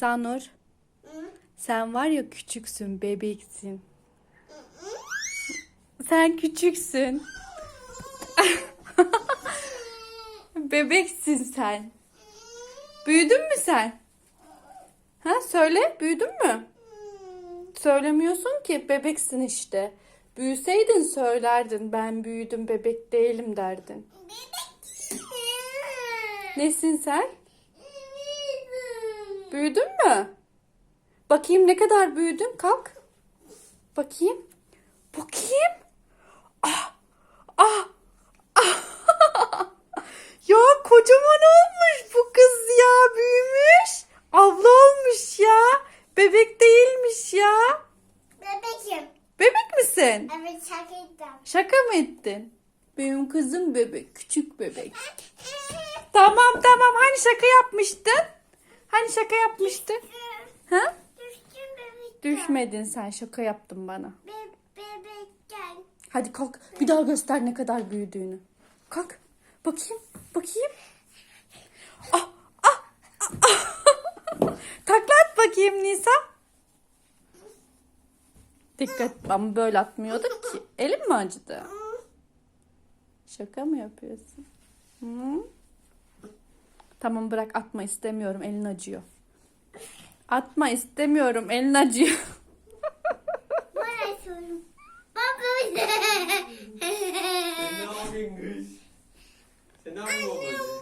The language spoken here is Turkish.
Sanur sen var ya küçüksün bebeksin. Sen küçüksün. Bebeksin sen. Büyüdün mü sen? Ha söyle büyüdün mü? Söylemiyorsun ki bebeksin işte. Büyüseydin söylerdin ben büyüdüm bebek değilim derdin. Nesin sen? Büyüdün mü? Bakayım ne kadar büyüdün kalk. Bakayım. Bakayım. Ah. Ah. ah. ya kocaman olmuş bu kız ya büyümüş. Abla olmuş ya. Bebek değilmiş ya. Bebekim. Bebek misin? Evet şakaydım. Şaka mı ettin? Benim kızım bebek, küçük bebek. Tamam tamam hani şaka yapmıştın? Hani şaka yapmıştın? Ha? Düştüm bebek. Düşmedin sen şaka yaptın bana. Be bebekken. Hadi kalk bir daha göster ne kadar büyüdüğünü. Kalk bakayım bakayım. Ah, ah, ah, ah. Takla at bakayım Nisa. Dikkat ama böyle atmıyorduk ki. Elim mi acıdı? Şaka mı yapıyorsun? Hı? Tamam bırak atma istemiyorum elin acıyor. Atma istemiyorum elin acıyor. Bana sorun. Bak. Sen ne yapıyorsun